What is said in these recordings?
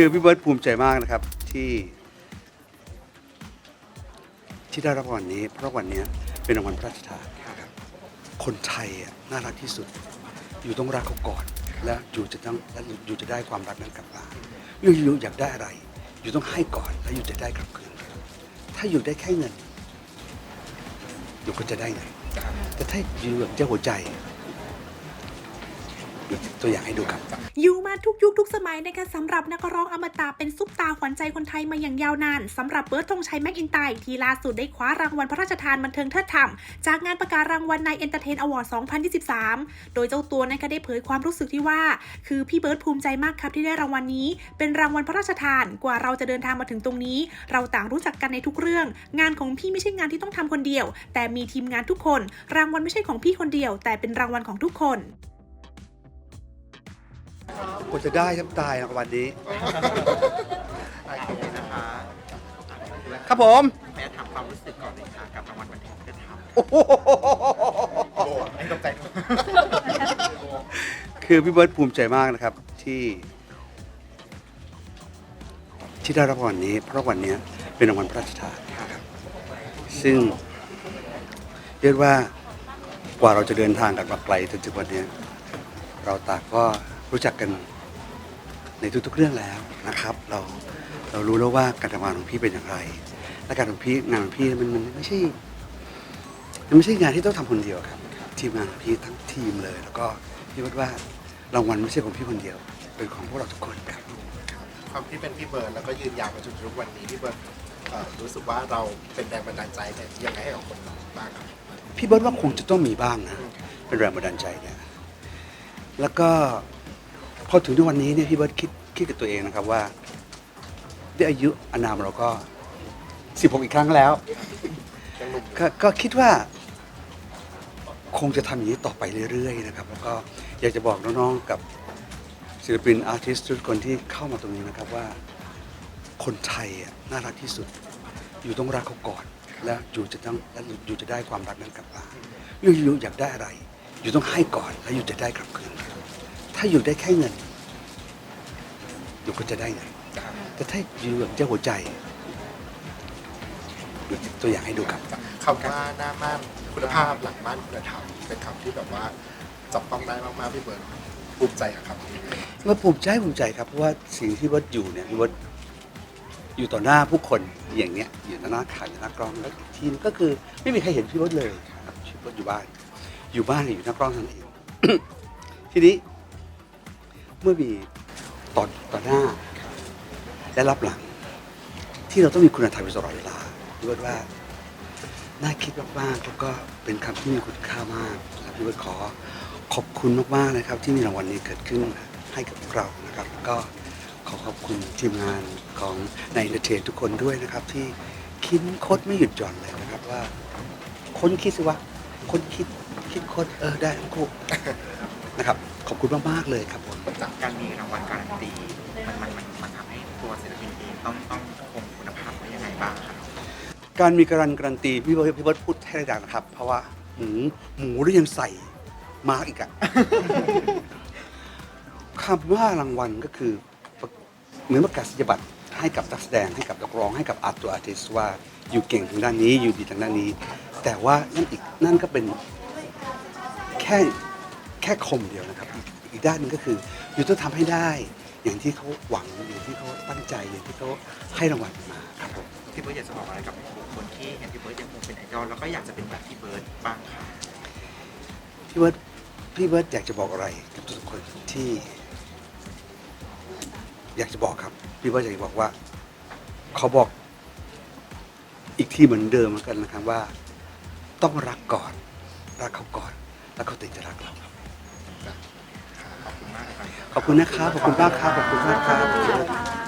คือพี่เบิร์ตภูมิใจมากนะครับที่ที่ได้รับรางวัลนี้ เพราะวันนี้เป็นรางวัลพระราชทานนะครับคนไทยอะน่ารักที่สุด อยู่ต้องรักเขาก่อน และอยู่จะต้องและอยู่จะได้ความรักนั้นกลับมาอยู่อยู่อยากได้อะไร อยู่ต้องให้ก่อนแล้วอยู่จะได้กลับคืนถ้าอยู่ได้แค่เงิน อยู่ก็จะได้เงินแต่ถ้าอยู่แบบเจ้าหัวใจ ยกตัวอย่างให้ดูครับ อยู่มาทุกยุคทุกสมัยนะคะสำหรับนักร้องอมตะเป็นซุปตาขวัญใจคนไทยมาอย่างยาวนานสำหรับเบิร์ดธงชัยแม็กอินไตที่ล่าสุดได้คว้ารางวัลพระราชทานบันเทิงเทิดธรรม จากงานประกาศรางวัลใน Entertain Award 2023 โดยเจ้าตัวนะคะได้เผยความรู้สึกที่ว่า คือพี่เบิร์ดภูมิใจมากครับที่ได้รางวัลนี้ เป็นรางวัลพระราชทานกว่าเราจะเดินทางมาถึงตรงนี้ เราต่างรู้จักกันในทุกเรื่อง งานของพี่ไม่ใช่งานที่ต้องทำคนเดียว แต่มีทีมงานทุกคน รางวัลไม่ใช่ของพี่คนเดียว แต่เป็นรางวัลของทุกคน กว่าจะได้ครับตายรางวัลนี้ โอเคนะคะครับผมแม่ถามความรู้สึกก่อนเลยค่ะกับรางวัลบันเทิงเทิดธรรมโอ้โหโอ้ไม่ตกใจคือพี่เบิร์ตภูมิใจมากนะครับที่ ที่ได้รับรางวัลนี้ เพราะวันนี้เป็นรางวัลพระราชทานนะครับซึ่งเรียกว่ากว่าเราจะเดินทางกันมาไกลจนถึงวันนี้ เราต่างก็รู้จักกัน ในทุกๆเรื่องแล้วนะครับ เราเรารู้แล้วว่าการทำงานของพี่เป็นอย่างไร และการของพี่งานของพี่มันมันไม่ใช่มันไม่ใช่งานที่ต้องทำคนเดียวครับทีมงานของพี่ทั้งทีมเลย แล้วก็พี่ว่าว่ารางวัลไม่ใช่ของพี่คนเดียว เป็นของพวกเราทุกคนครับความที่เป็นพี่เบิร์ดแล้วก็ยืนยาวมาจนถึงทุกวันนี้พี่เบิร์ดเอ่อรู้สึกว่าเราเป็นแรงบันดาลใจเนี่ยยังไงให้กับคนบ้างครับพี่เบิร์ตว่าคงจะต้องมีบ้างนะเป็นแรงบันดาลใจเนี่ยแล้วก็ พอถึงทุกวันนี้เนี่ยพี่เบิร์ตคิดคิดกับตัวเองนะครับว่าด้วยอายุอานามเราก็ 16 อีกครั้งแล้วยังหนุ่มก็ก็คิดว่า คงจะทำอย่างนี้ต่อไปเรื่อยๆนะครับ แล้วก็อยากจะบอกน้องๆกับศิลปินอาร์ติสต์ทุกคนที่เข้ามาตรงนี้นะครับว่า คนไทยอะน่ารักที่สุด อยู่ต้องรักเขาก่อน แล้วอยู่จะต้องแล้วอยู่จะได้ความรักนั้นกลับมาอยู่อยู่อยากได้อะไร อยู่ต้องให้ก่อนแล้วอยู่จะได้กลับคืน ถ้าอยู่ได้แค่เงิน อยู่ก็จะได้เงินแต่ถ้าอยู่แบบเจ้าหัวใจยกตัวอย่างให้ดูครับคำว่าหน้าม่านคุณภาพหลังม่านคุณธรรมเป็นคำที่แบบว่าจับต้องได้มากๆพี่เบิร์ดภูมิใจกับคำนี้ว่าภูมิใจภูมิใจครับเพราะว่าสิ่งที่วัดอยู่เนี่ยวัดอยู่ต่อหน้าผู้คนอย่างเนี้ยอยู่ต่อหน้าข่าวอยู่หน้ากล้องแล้วอีกทีมก็คือไม่มีใครเห็นพี่วัดเลยครับพี่วัดอยู่บ้าน อยู่บ้านอยู่หน้ากล้องเท่านั้นเองทีนี้ เมื่อมีตอนต่อหน้า และรับหลัง ที่เราต้องมีคุณธรรมอยู่ตลอดเวลาพี่วัดว่าน่าคิดมากๆแล้วก็เป็นคำที่มีคุณค่ามากนะครับพี่วัดขอขอบคุณมากๆนะครับ ที่มีรางวัลนี้เกิดขึ้นให้กับพวกเรานะครับแล้วก็ขอขอบคุณทีมงานของในเนเทนทุกคนด้วยนะครับ ที่คิดคดไม่หยุดหย่อนเลยนะครับว่า คนคิดสิวะคนคิดคิดคดเออได้ทั้งคู่นะครับ ขอบคุณมากๆเลยครับ วัลการันตี มันมันมันมันทำให้ตัวศิลปินเองต้องต้องคงคุณภาพไว้ยังไงบ้างครับการมีการันการันตีพี่เบิร์ดพี่เบิร์ดพูดให้ได้ดังนะครับ เพราะว่าหมูหมูได้ยังใส่มาร์กอีกอะ คำว่ารางวัลก็คือเหมือนประกาศนียบัตรให้กับนักแสดงให้กับนักร้องให้กับอาร์ตัวอาร์ติสว่าอยู่เก่งทางด้านนี้อยู่ดีทางด้านนี้ แต่ว่านั่นอีกนั่นก็เป็นแค่แค่คมเดียวนะครับ อีกอีกด้านหนึงก็คือ อยู่ต้องทำให้ได้ อย่างที่เขาหวังอย่างที่เขาตั้งใจอย่างที่เขาให้รางวัลมาครับผมพี่เบิร์ดอยากจะบอกอะไรกับบุคคลที่เห็นพี่เบิร์ดยังคงเป็นไอดอลแล้วก็อยากจะเป็นแบบพี่เบิร์ดบ้างค่ะพี่เบิร์ดพี่เบิร์ดอยากจะบอกอะไรกับทุกคนที่ อยากจะบอกครับพี่เบิร์ดอยากจะบอกว่าเขาบอกอีกทีเหมือนเดิมเหมือนกันนะครับว่า ต้องรักก่อน รักเขาก่อน แล้วเขาถึงจะรักเราครับ ขอบคุณนะครับขอบคุณมากครับขอบคุณมากครับ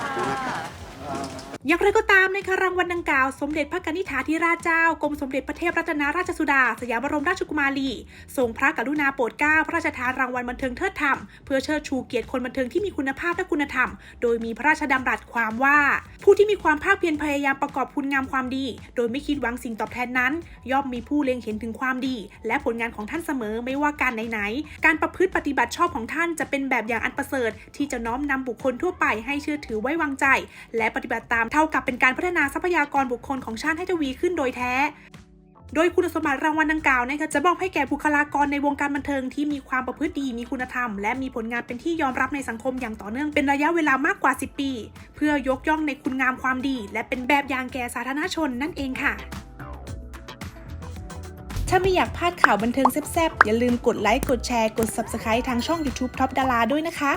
อย่างไรก็ตามนะคะรางวัลดังกล่าว สมเด็จพระกนิษฐาธิราชเจ้ากรมสมเด็จพระเทพรัตนราชสุดา สยามบรมราชกุมารีทรงพระกรุณาโปรดเกล้าพระราชทานรางวัลบันเทิงเทิดธรรม เพื่อเชิดชูเกียรติคนบันเทิงที่มีคุณภาพและคุณธรรม โดยมีพระราชดำรัสความว่า ผู้ที่มีความภาคเพียรพยายามประกอบคุณงามความดี โดยไม่คิดหวังสิ่งตอบแทนนั้น ย่อมมีผู้เล็งเห็นถึงความดี และผลงานของท่านเสมอไม่ว่าการไหนๆการประพฤติปฏิบัติชอบของท่านจะเป็นแบบอย่างอันประเสริฐ ที่จะน้อมนำบุคคลทั่วไปให้เชื่อถือไว้วางใจ และปฏิบัติตามเท่ากับเป็นการพัฒนาทรัพยากรบุคคลของชาติให้ทวีขึ้นโดยแท้ โดยคุณสมบัติรางวัลดังกล่าวนะคะจะมอบให้แก่บุคลากรในวงการบันเทิงที่มีความประพฤติดีมีคุณธรรม และมีผลงานเป็นที่ยอมรับในสังคมอย่างต่อเนื่องเป็นระยะเวลามากกว่า 10 ปี เพื่อยกย่องในคุณงามความดี และเป็นแบบอย่างแก่สาธารณชนนั่นเองค่ะถ้าไม่อยากพลาดข่าวบันเทิงแซ่บๆ อย่าลืมกดไลค์ กดแชร์ กด Subscribe ทางช่อง YouTube Top ดาราด้วยนะคะ